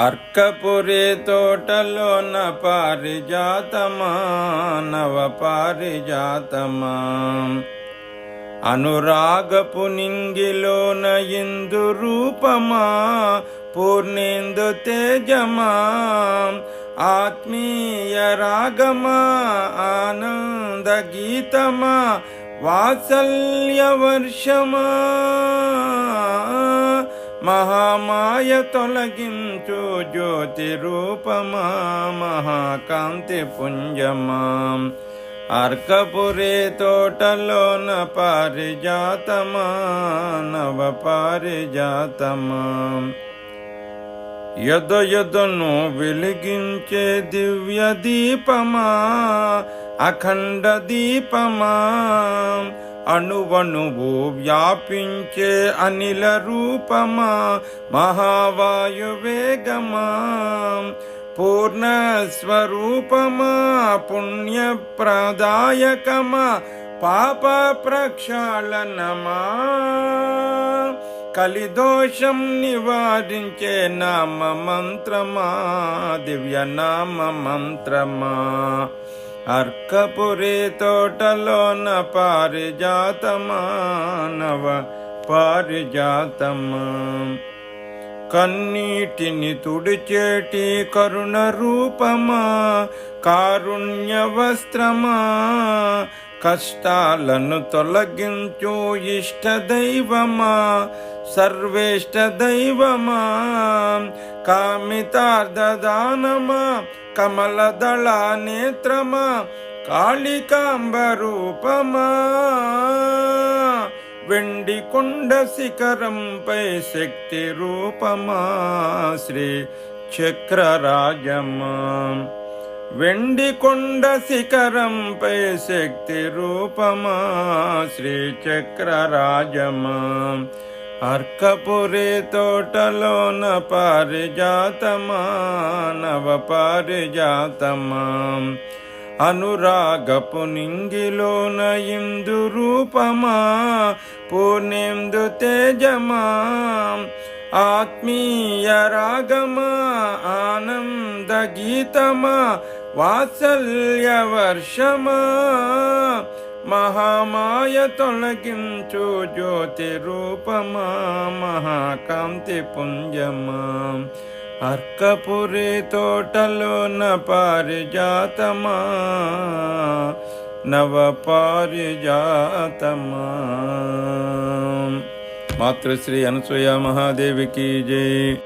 అర్కపురి తోటలోన పారిజాతమా నవ పారిజాతమా? అనురాగపు నింగిలోన ఇందు రూపమా పూర్ణేందు తేజమా? ఆత్మీయ రాగమా ఆనంద గీతమా వాత్సల్య వర్షమా? మహామాయ తొలగించు జ్యోతి రూపమా మహాకాంతి పుంజమా. అర్కపురే తోటలోన పారిజాతమా నవ పారిజాతమా. యొద యొదను వెలిగించే దివ్య దీపమా అఖండ దీపమా. అణువణువు వ్యాపించే అనిల రూపమా మహావాయు వేగమా? పూర్ణ స్వరూపమా పుణ్య ప్రదాయకమా పాప ప్రక్షాళనమా కలిదోషం నివారించే నామ మంత్రమా దివ్య నామ మంత్రమా అర్కపురి తోటలోన పారిజాతమానవ పారిజాతమా. కన్నీటిని తుడిచేటి కరుణ రూపమా కారుణ్య వస్త్రమా. కష్టాలను తొలగించు ఇష్ట దైవమా. సర్వేష్ట దైవమా కామితార్థదానమా కమలదళ నేత్రమా కాళికాంబ రూపమా వెండి కొండ శిఖరంపై శక్తి రూపమా శ్రీ అర్కపురి తోటలోన పారిజాతమా నవ పారిజాతమా. అనురాగపు నింగిలోన ఇందు రూపమా పూర్ణేందు తేజమా. ఆత్మీయ రాగమా ఆనంద గీతమా వాత్సల్య వర్షమా. మహామాయ తొలగించు జ్యోతి రూపమా మహాకాంతి పుంజమా. అర్కపురి తోటలోన పారిజాతమా నవ పారిజాతమా. మాతృశ్రీ అనసూయ మహాదేవికి జై.